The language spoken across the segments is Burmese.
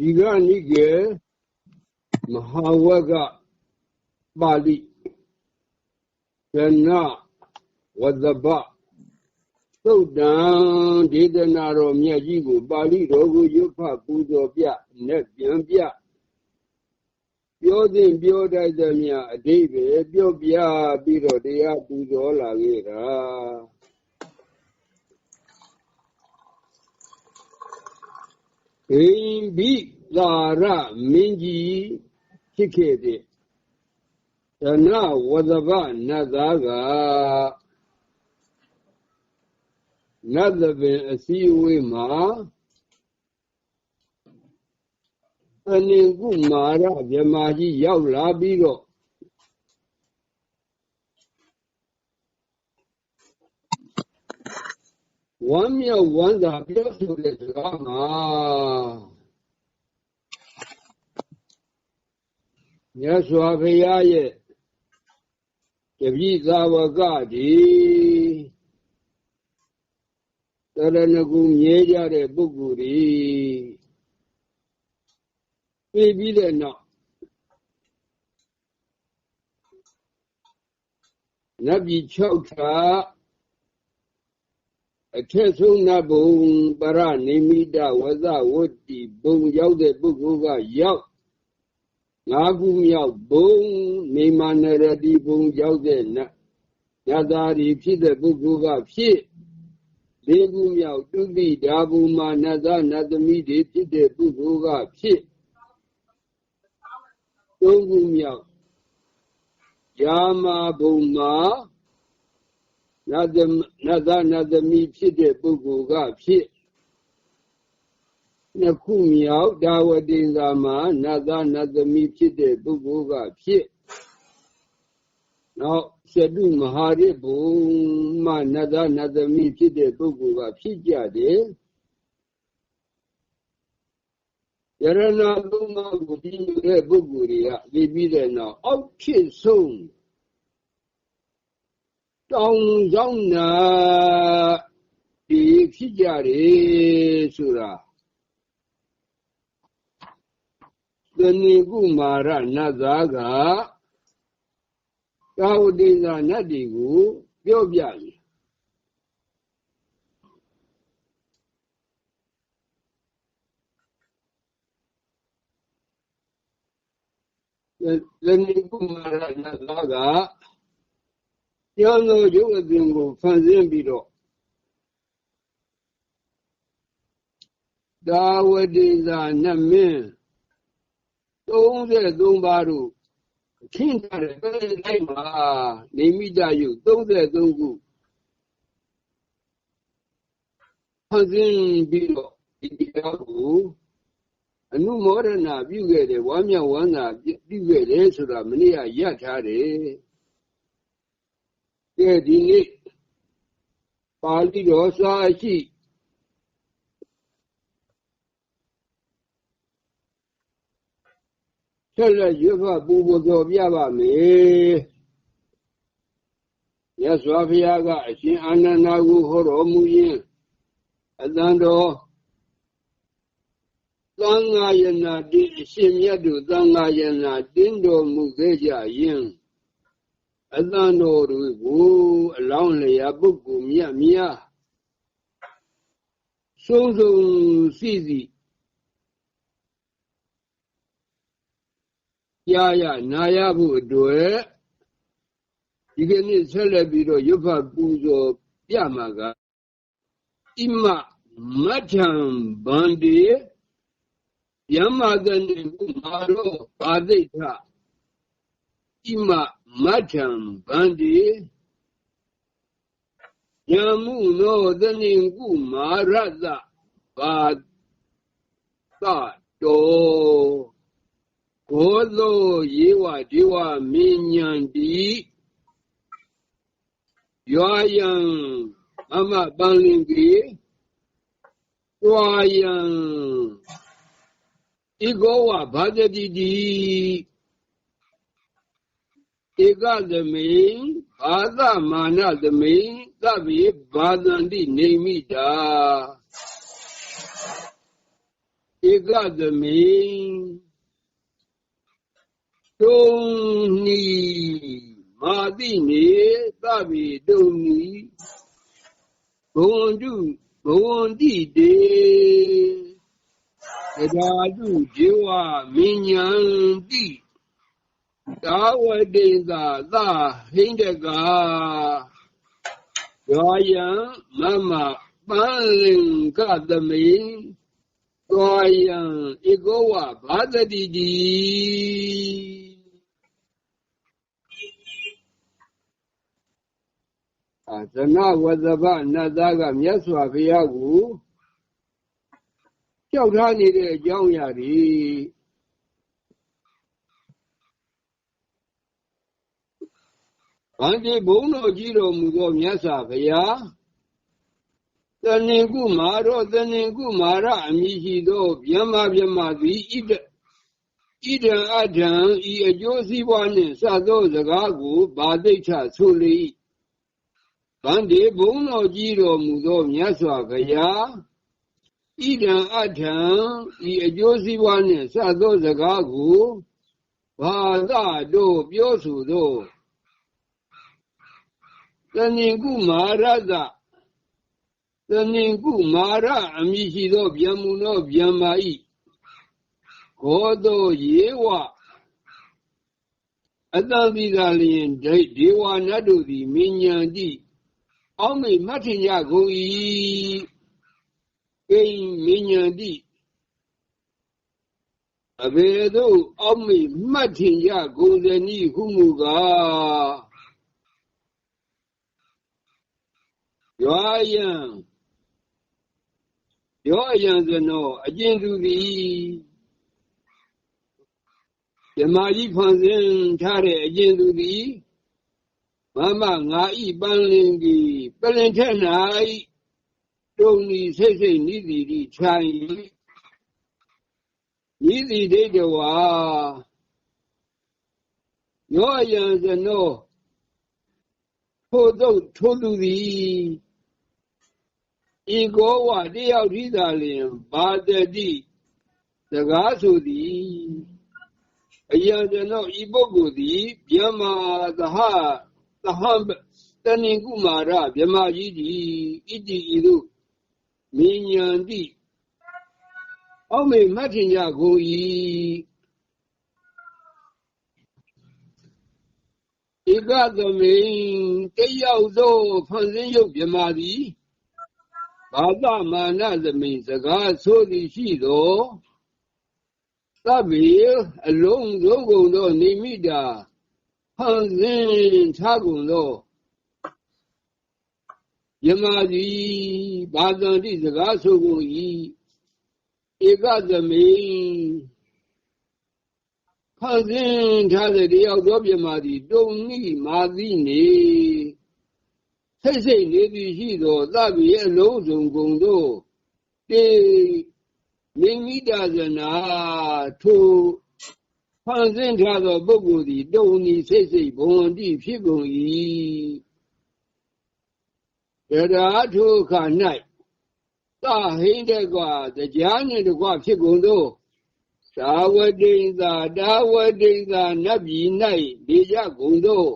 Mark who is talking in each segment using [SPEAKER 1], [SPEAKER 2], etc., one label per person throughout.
[SPEAKER 1] ဒီကနိကေမဟာဝကပါဠိဇနဝဒဘသုတ်တံဒေသနာတော်မြတ်ကြီးကိုပါဠိတော်ကိုရွတ်ဖတ်ပူဇော်ပြနဲ့ပြန်ပြပြောစဉ်ပြောတတ်သမျှအတိတ်ပဲပြောပြပြီးတော့တရားပူဇော်လာခဲ့တာ ဟိဘိသာရမင်းကြီးဖြစ်ခဲ့တဲ့ဒနဝဒဗနတ်သားကနတ်သဘင်အစည်းအဝေးမှာအနင်ကုမာရမြမာကြီးရောက်လာပြီးတော့ ဝမ်းမြောက်ဝမ်းသာပြောဆိုတဲ့စကားမှာမြတ်စွာဘုရားရဲ့တပည့်သာဝကဒီတရဏဂုမြဲကြတဲ့ပုဂ္ဂိုလ်ဒီပြီးပြီးတဲ့နောက်နတ်ပြည်6ထာ အထက်ဆုံးနတ်ဘုံပရနိမိတဝဇဝတ္တိဘုံရောက်တဲ့ပုဂ္ဂိုလ်ကရောက်ငါးခုမြောက်ဘုံနေမနရတိဘုံရောက်တဲ့နတ်ညသာရီဖြစ်တဲ့ပုဂ္ဂိုလ်ကဖြစ်လေးခုမြောက်တုတိဓာဘုံမှာနတ်သားနတ်သမီးတွေဖြစ်တဲ့ပုဂ္ဂိုလ်ကဖြစ်သုံးခုမြောက်ယာမဘုံမှာ နတ်သမနတ်သားနတ်သမီးဖြစ်တဲ့ပုဂ္ဂိုလ်ကဖြစ်နှစ်ခုမြောက်ဒါဝတိန်သာမှာနတ်သားနတ်သမီးဖြစ်တဲ့ပုဂ္ဂိုလ်ကဖြစ်နောက်သတုမဟာရဘုံမှာနတ်သားနတ်သမီးဖြစ်တဲ့ပုဂ္ဂိုလ်ကဖြစ်ကြတယ်ယရဏသုံးပါးကိုပြီးတဲ့ပုဂ္ဂိုလ်တွေကပြီးပြီးတဲ့နောက်အောက်ဖြစ်ဆုံး တောင်ရောက်နာဒီဖြစ်ကြတယ်ဆိုတာသနိကုမာရနတ်သားကကာဝတိဇာနတ်တွေကိုပြောပြတယ်သနိကုမာရနတ်သားက ကျောင်းသောရုပ်အစဉ်ကိုဖန်ဆင်းပြီးတော့ဒါဝတိဇာနတ်မင်း33ပါးတို့ခင်းထားတဲ့ပဲလိုက်မှာနေမိတယု33ခုဖန်ဆင်းပြီးတော့ဒီတရားကိုအနုမောဒနာပြုခဲ့တယ်ဝမ်းမြောက်ဝမ်းသာပြုခဲ့တယ်ဆိုတာမနေ့ကရထားတယ် ကဲဒီနေ့ပါဠိတော်စာအရှိဆက်လက်ရွတ်ဖတ်ပူပူတော်ပြပါမယ်မြတ်စွာဘုရားကအရှင်အာနန္ဒာကိုဟောတော်မူရင်းအတန်တော်သံဃာယနာတိအရှင်မြတ်တို့သံဃာယနာတင်းတော်မူခဲ့ကြယင် အတန်တော်တွေကိုအလောင်းလျာပုဂ္ဂိုလ်မြတ်များဆုံးဆုံးစီစီရရနာရဖို့အတွက်ဒီကနေ့ဆက်လက်ပြီးတော့ရွတ်ဖတ်ပူဇော်ပြမှာကဣမမထံဗန္တိယမကနိကုမာရောဘာဒိဋ္ဌဣမ မထံဗန္တိယမှုနောသနိကုမာရတဘာသတောဘောသောယေဝဒေဝမင်းညံတိရွာယံမမပန်းလင်ကြီးတွာယံဧကောဝဘာဇတိတိ ဧကသမိဘာသမာနသမိသဗ္ဗေဘာဇန္တိနေမိတာဧကသမိတုံနီမာတိနေသဗေတုံနီဘဝန္တုဘဝန္တိတေသဒာတုဇေဝမိညာတိ သာဝတိသာသဟိန္ဒကာယောယံမမပန်းလင်ကသမိသောယံဧကောဝဘာတတိတိအာဇနဝဇဘနတ်သားကမြတ်စွာဘုရားကိုကြောက်ထားနေတဲ့အကြောင်းအရာတွေ ဗန္တိဘုံတော်ကြီးတော်မူသောမြတ်စွာဘုရားတဏင်ကုမာရောတဏင်ကုမာရအမိရှိသောဗျမဗျမသည်ဣဒဣဒံအဒံဤအကျိုးစီးပွားနှင့်စသောစကားကိုဗာသိချဆိုလေ၏ဗန္တိဘုံတော်ကြီးတော်မူသောမြတ်စွာဘုရားဣဒံအထံဤအကျိုးစီးပွားနှင့်စသောစကားကိုဘာသာတို့ပြောဆိုသော တဏင်ကုမာရသတဏင်ကုမာရအမိရှိသောဗျံမူသောဗျံမာဤဘောသောယေဝအတ္တပိသာလျင်ဒေဝနတ်တို့သည်မိညာတိအောက်မေမှတ်ထင်ကြကုန်၏ကိမိညာတိအဘယ်သို့အောက်မေမှတ်ထင်ကြကုန်သည်နည်းဟုမူကား ရွာယံရောယံစနောအကျဉ်သူသည်ဓမ္မကြီးဖွန်စင်ထားတဲ့အကျဉ်သူသည်မမငါဤပန်းလင်ကြီးပလင်ထက်၌တုံဤစိတ်စိတ်နိတိတိခြိုင်နိတိဒိတဝါယောယံစနောထို့သောထိုသူသည် ဤကောဝတယောက်ထိသာလျင်ဘာတတိစကားဆိုသည်အယံဇနောဤပုဂ္ဂိုလ်သည်ဗျမသဟသဟံတဏင်ကုမာရဗျမကြီးသည်ဣတိဤသို့မိညာတိအောက်မေမှတ်ထင်ကြကုန်၏ဧကသမိန်တယောက်သောဖန်ဆင်းရုပ်မြမာသည် ဘာသမာနသမိန်စကားဆိုသည်ရှိသောသဗ္ဗေအလုံးစုံကုန်သောနိမိတာဖန်ဆင်းထားကုန်သောယမသည်ဘာသံတိစကားဆိုကုန်၏ဧကသမိန်ဖန်ဆင်းထားတဲ့တယောက်သောပြမသည်တုံနိမာသည်နေ စိတ်စိတ်နေသည်ရှိသောသဗ္ဗေအလုံးစုံကုန်သောတေမိမိတာဇနာထိုဖန်ဆင်းထားသောပုဂ္ဂိုလ်သည်တုံနိစိတ်စိတ်ဘဝန္တိဖြစ်ကုန်၏တရားထိုခါ၌သဟိန္ဒကွာတရားနှင့်တကွဖြစ်ကုန်သောသာဝတိန်သာဒါဝတိန်သာနတ်ပြည်၌နေကြကုန်သော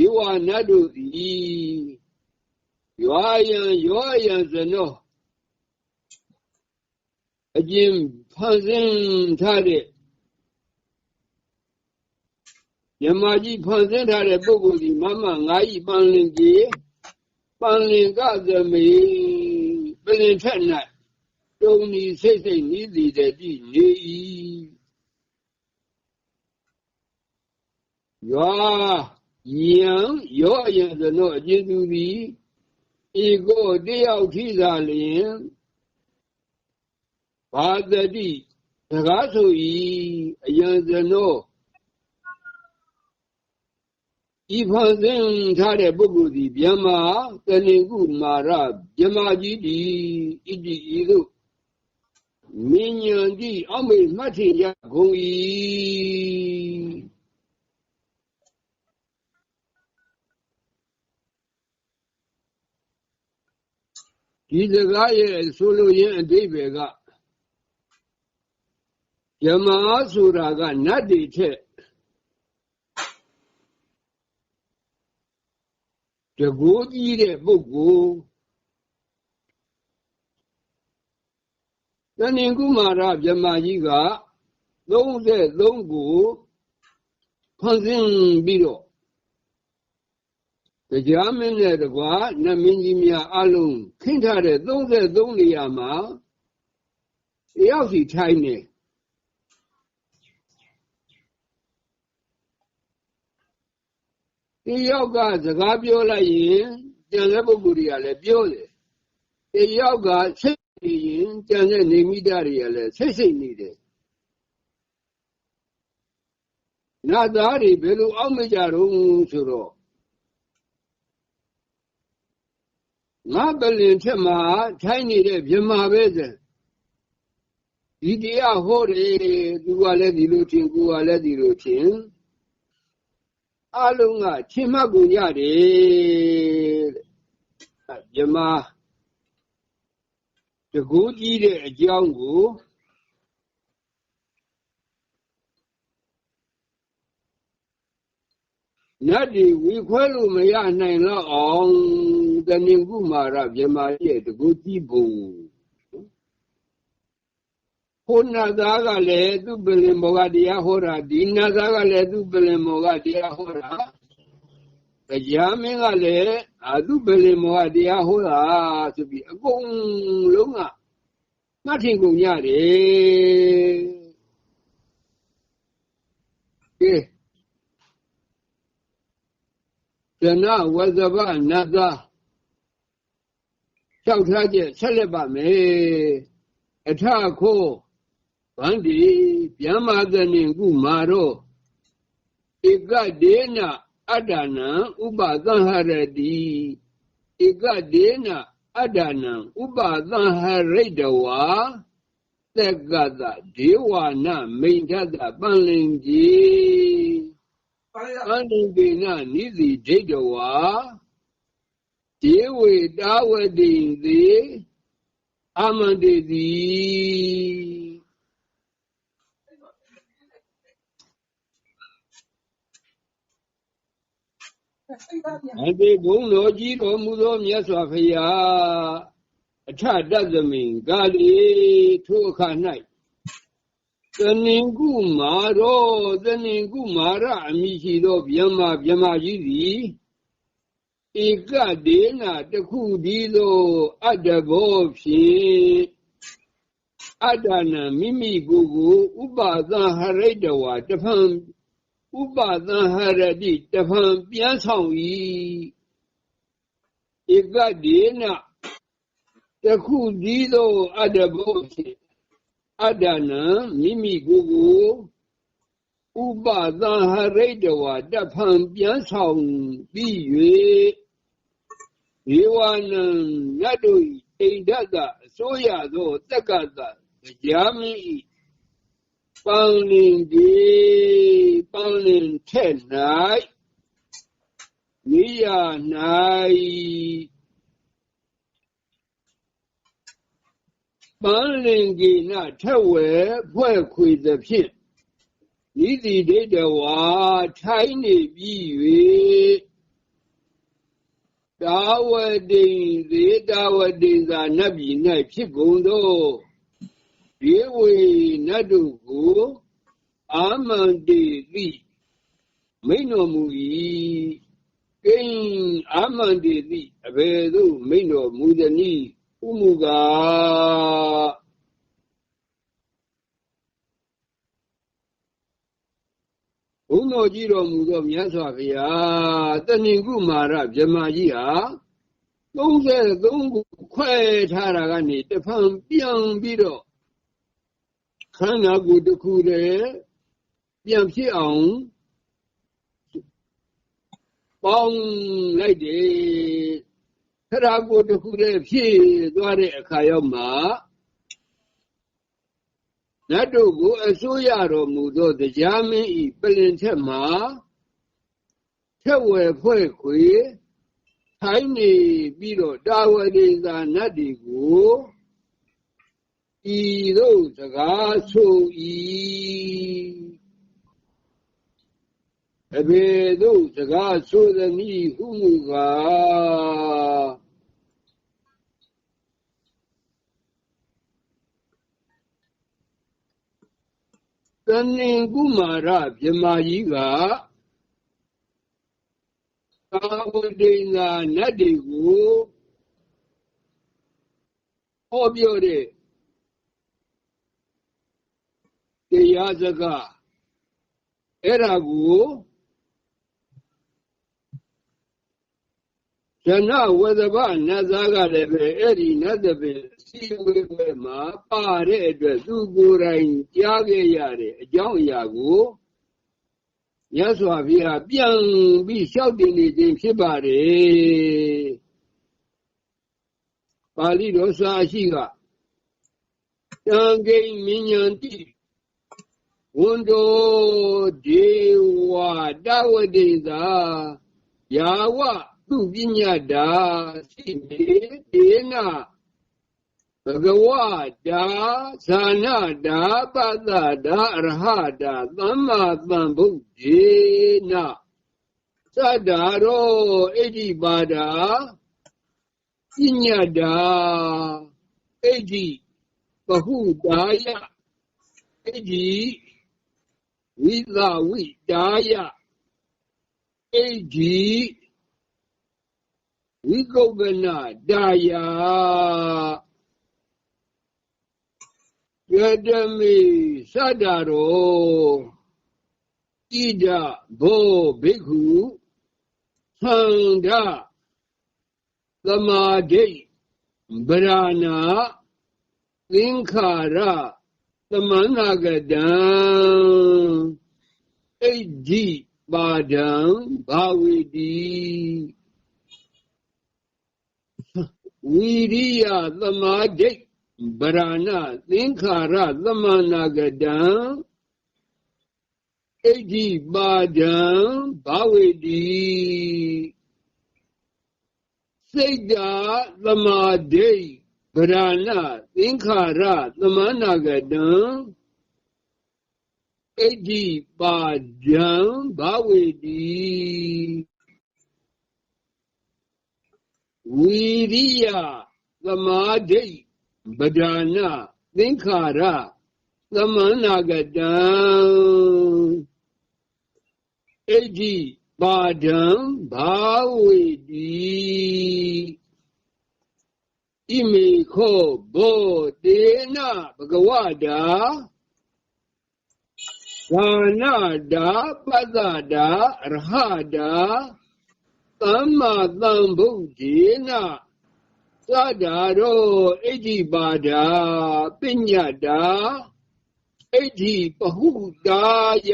[SPEAKER 1] ဒီဝနတ်တို့သည်ရွာယံရောယံဇနောအကျဉ်ဖန်ဆင်းထားတဲ့ယမကြီးဖန်ဆင်းထားတဲ့ပုဂ္ဂိုလ်ဒီမမငါဤပန်းလင်ကြီးပန်းလင်ကသမေပလင်ထက်၌တုံဤစိတ်စိတ်နီးသည်တည်းနေ၏ယော ယံယောအယံသနောအကျဉ်သူသည်ဤကိုတယောက်ထိသာလျင်ဘာတတိစကားဆို၏အယံသနောဤဖန်ဆင်းထားတဲ့ပုဂ္ဂိုလ်သည်ဗျမတဏင်ကုမာရဗျမကြီးသည်ဣတိဤသို့မင်းညံတိအမေမှတ်ထင်ကြကုန်၏ ဒီစကားရဲ့ဆိုလိုရင်းအဓိပ္ပာယ်ကယမဆိုတာကနတ်တွေထက်တကူကြီးတဲ့ပုဂ္ဂိုလ်တဏင်ကုမာရဗြဟ္မာကြီးက33ကိုဖန်ဆင်းပြီးတော့ တရားမင်းနဲ့တကွာနမင်းကြီးများအလုံးခင်းထားတဲ့33နေရာမှာတယောက်စီထိုင်နေတယောက်ကစကားပြောလိုက်ရင်ကျန်တဲ့ပုဂ္ဂိုလ်တွေကလည်းပြောတယ်တယောက်ကစိတ်နေရင်ကျန်တဲ့နေမိတာတွေကလည်းစိတ်စိတ်နေတယ်နတ်သားတွေဘယ်လိုအောက်မကြတော့ဆိုတော့ ငါပလင်ထက်မှာထိုင်းနေတဲ့မြမပဲစဒီတရားဟောတယ်သူကလည်းဒီလိုထင်ကိုကလည်းဒီလိုထင်အလုံးကထင်မှတ်ကုန်ရတယ်တဲ့မြမတကူကြီးတဲ့အကြောင်းကိုနတ်တွေဝေခွဲလို့မရနိုင်တော့အောင် တဏင်ကုမာရမြမရဲ့တကူကြည့်ပုံဟိုနတ်သားကလည်းသူပလင်ဘောကတရားဟောတာဒီနတ်သားကလည်းသူပလင်ဘောကတရားဟောတာတရားမင်းကလည်းအာသူပလင်ဘောကတရားဟောတာဆိုပြီးအကုန်လုံးကမှတ်ထင်ကုန်ကြတယ်ကဲဇနဝဇဘနတ်သား လျှောက်ထားချက်ဆက်လက်ပါမယ်အထခိုးဗန္ဒီဗျမ္မာသနိကုမာရောဧကဒေနအတ္တနံဥပသံဟရတိဧကဒေနအတ္တနံဥပသံဟရိတဝါသက်ကတဒေဝနာမိန်ထတပန်လင်ကြီးအန္တိပိနနိစီဒိဋ္ဌဝါ ဒေဝေတာဝတိသေအမန္တိတိအတေဘုံတော်ကြီးတော်မူသောမြတ်စွာဘုရားအထတတ်သမင်ကာလီထိုအခါ၌သနင်ကုမာရောသနင်ကုမာရအမိရှိသောဗျမ္မာဗျမ္မာကြီးသည် ဧကဒေနာတခုဒီသောအတ္တဘောဖြင့်အတ္တနာမိမိကိုယ်ကိုဥပါသဟရိတဝါတဖန်ဥပါသဟရတိတဖန်ပြန်ဆောင်၏ဧကဒေနာတခုဒီသောအတ္တဘောဖြင့်အတ္တနာမိမိကိုယ်ကိုဥပသဟရိတဝါတဖန်ပြန်ဆောင်ပြီး၍ ဒေဝနံမြတ်တို့ဣန္ဒတအစိုးရသောတက္ကသတရားမင်းဤပန်းလင်ဒီပန်းလင်ထက်၌မိယာ၌ပန်းလင်ကေနထက်ဝဲဖွဲ့ခွေသဖြင့်ဤသည်ဒိဋ္ဌဝါထိုင်းနေပြီး၍ တာဝတိသေတာဝတိသာနတ်ပြည်၌ဖြစ်ကုန်သောဒီဝေနတ်တို့ကိုအာမန္တိတိမိန်တော်မူ၏ကိဉ္အာမန္တိတိအဘယ်သို့မိန်တော်မူသည်နည်းဥမူကား ဘုံတော်ကြီးတော်မူသောမြတ်စွာဘုရားတဏိကုမာရဗြဟ္မာကြီးဟာ33ခုခွဲထားတာကနေတဖန်ပြန်ပြီးတော့ခန္ဓာကိုယ်တစ်ခုတည်းပြန်ဖြစ်အောင်ပေါင်းလိုက်တယ်ခရာကိုတစ်ခုတည်းဖြစ်သွားတဲ့အခါရောက်မှာ နတ်တို့ကိုအစိုးရတော်မူသောတရားမင်းဤပလင်ထက်မှာထက်ဝယ်ဖွဲ့ခွေထိုင်းနေပြီးတော့တာဝတိသာနတ်တွေကိုဤသို့စကားဆို၏အဘေသို့စကားဆိုသည်နည်းဟုမူကား တဏင်ကုမာရမြမကြီးကသာဝတိန်သာနတ်တွေကိုဟောပြောတဲ့တရားစကားအဲ့ဒါကို ဇနဝဒဗနတ်သားကလည်းပဲအဲ့ဒီနတ်တပင်စီဝေဝဲမှာပါတဲ့အတွက်သူကိုယ်တိုင်ကြားခဲ့ရတဲ့အကြောင်းအရာကိုရသော်ဘုရားပြန်ပြီးလျှောက်တင်နေခြင်းဖြစ်ပါတယ်ပါဠိတော်စာရှိကတံဂိမဉ္ဇန္တိဝန္တောဒေဝတဝတိသာယာဝ သူပညာတာရှိနေဒေနဘဂဝတာဇာနာတာပတ္တတာအရဟတာသမ္မာသမ္ဗုဒ္ဓေနသတ္တာရောအဋ္ဌိပါဒာပညာတာအဋ္ဌိပဟုတာယအဋ္ဌိဝိသဝိတာယအဋ္ဌိ ဝိကုပ္ပနတာယာယတမိသတ္တရောဣဒဘောဘိက္ခုသန္ဓသမာဓိဗရာဏသင်္ခါရသမန္နာကတံဣဒ္ဓိပါဒံဘာဝေတိ ဝီရိယသမာဓိဗရဏသင်္ခါရသမနာကတံဣဋ္ဌိပါဒံဘာဝေတိစိတ်ဓာသမာဓိဗရဏသင်္ခါရသမနာကတံဣဋ္ဌိပါဒံဘာဝေတိ ဝီရိယသမာဓိဗဒါနာသင်္ခါရသမန္နာကတံဣဋ္ဌိပါဒံဘာဝေတိဣမေခောဘောတေနဘဂဝတာဒါနတာပတ္တတာရဟတာ သမ္မာသမ္ဗုဒ္ဓေနသဒ္ဒါရောအဋ္ဌိပါဒာပညတာအဋ္ဌိပဟုတာယ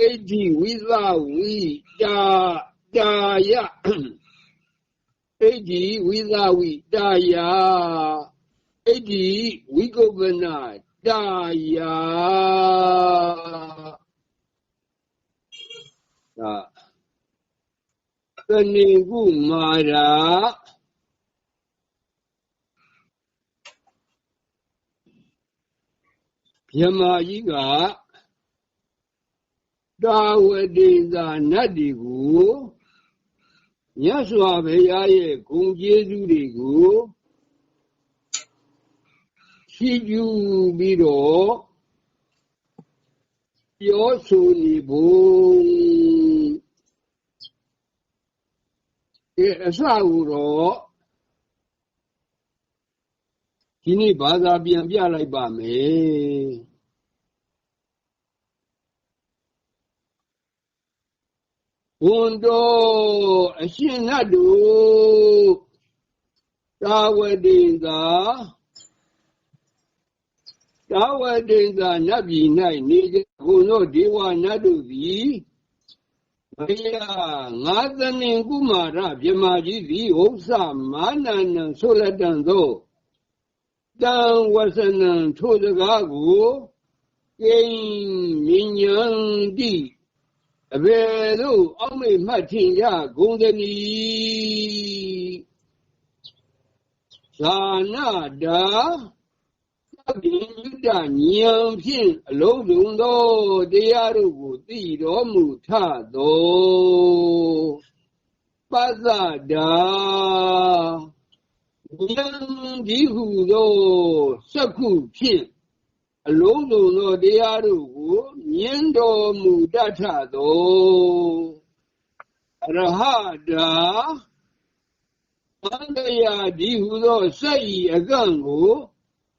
[SPEAKER 1] အဋ္ဌိဝိသဝိတာတာယအဋ္ဌိဝိသဝိတာယအဋ္ဌိဝိကုပ္ပနာတာယဒါ တဏိကုမာရာမြမကြီးကတာဝတိသာနတ်တွေကိုမြတ်စွာဘုရားရဲ့ဂုဏ်ကျေးဇူးတွေကိုရှိကျူပြီးတော့ပြောဆိုနေဖို့ဒီ အစဟုတော့ဒီနေ့ဘာသာပြန်ပြလိုက်ပါမယ်ဝန်တော်အရှင်နတ်တို့သာဝတိသာသာဝတိသာနတ်ပြည်၌နေကြဘုံတို့ဒေဝနတ်တို့သည် ဘုရားငါသနင်ကုမာရမြမကြီးသည်ဥစ္စာမာနနံဆိုလက်တံသောတံဝဆနံထိုစကားကိုကိဉ္ဉဉ္တိအဘယ်သို့အောက်မေ့မှတ်ထင်ကြဂုံသနီဇာနာတာ ဒီမြတ်ဉာဏ်ဖြင့်အလုံးစုံသောတရားတို့ကိုသိတော်မူထသောပသဒာဉာဏ်ဒီဟုသောစက္ခုဖြင့်အလုံးစုံသောတရားတို့ကိုမြင်တော်မူတတ်ထသောအရဟတာမန္တရာဒီဟုသောစိတ်ဤအကန့်ကို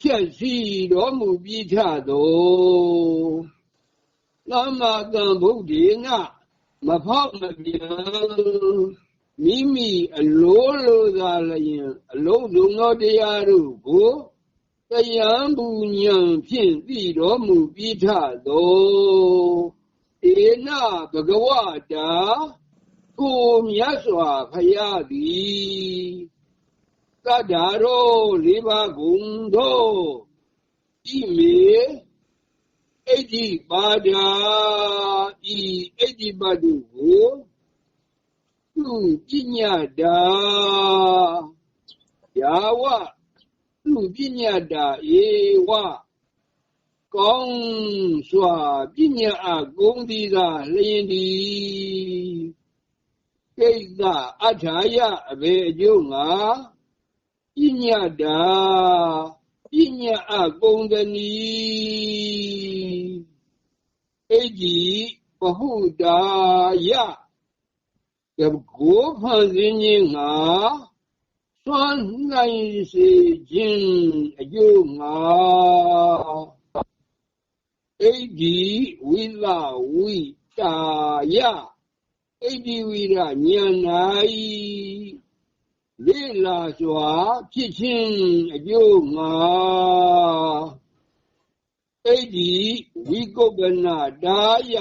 [SPEAKER 1] ဖြည့်စည်တော်မူပြီးထသောသမ္မာကံဗုဒ္ဓေနမဖောက်မပြန်မိမိအလိုလိုသာလျင်အလုံးစုံသောတရားတို့ကိုတရားမူဉဏ်ဖြင့်သိတော်မူပြီးထသောဧနဘဂဝတာကိုမြတ်စွာဘုရားသည် တတ္တာရောလေးပါးဂုံသောဤမေအဋ္ဌိပါဒာဤအဋ္ဌိပါဒုကိုသူပညာတာယာဝသူပညာတာဧဝကောင်းစွာပညာအကုံသည်သာလျင်သည်ကိစ္စအထာယအဘေအကျိုးငါ ပညာတာပညာအကုံတနီဣတိဘဟုတာယကကိုဖန်စင်းခြင်းငါစွမ်းနိုင်စေခြင်းအကျိုးငါဣတိဝိလဝိတာယဣတိဝိရဉာဏ်၌ လေလာစွာဖြစ်ခြင်းအကျိုးငါဣတိဝိကုပ္ပနာတာယ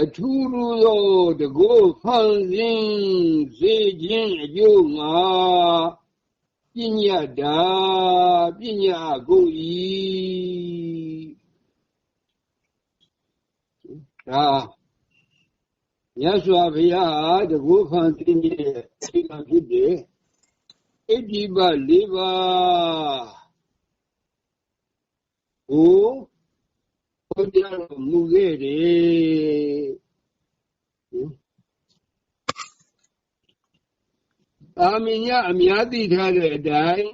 [SPEAKER 1] အထူးရသောတကောဖန်ဆင်းစေခြင်းအကျိုးငါပညာတာပညာကိုဤဒါ မြတ်စွာဘုရားတကောဖန်ဆင်းရဲ့အမှန်ဖြစ်တယ်ဣတိပ၄ပါးဟိုဟောကြားတော်မူခဲ့တယ်အာမညအများသိထားတဲ့အတိုင်း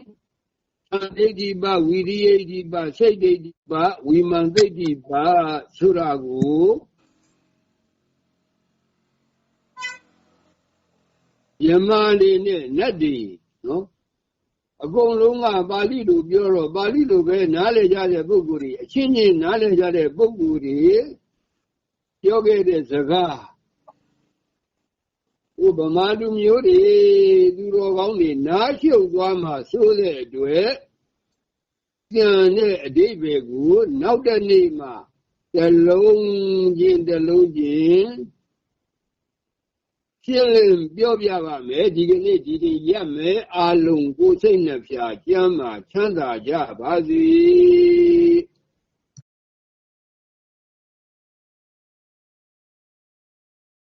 [SPEAKER 1] သံဒိဋ္ဌိပဝိရိယဋ္ဌိပစိတ်ဒိဋ္ဌိပဝိမာန်ဒိဋ္ဌိပဆိုတာကို ယမန်တွေနဲ့နတ်တွေနော်အကုန်လုံးကပါဠိလိုပြောတော့ပါဠိလိုပဲနားလည်ကြတဲ့ပုဂ္ဂိုလ်တွေအချင်းချင်းနားလည်ကြတဲ့ပုဂ္ဂိုလ်တွေပြောခဲ့တဲ့စကားဥပမာလူမျိုးတွေသူတော်ကောင်းတွေနားရှုပ်သွားမှဆိုးတဲ့အတွက်ကျန်တဲ့အဓိပ္ပာယ်ကို နောက်တနေ့မှတလုံးချင်းတလုံးချင်း ရှင်းလင်းပြောပြပါမယ်ဒီကနေ့ဒီဒီရက်မယ်အာလုံးကိုစိတ်နှဖျားကျမ်းမာချမ်းသာကြပါစေ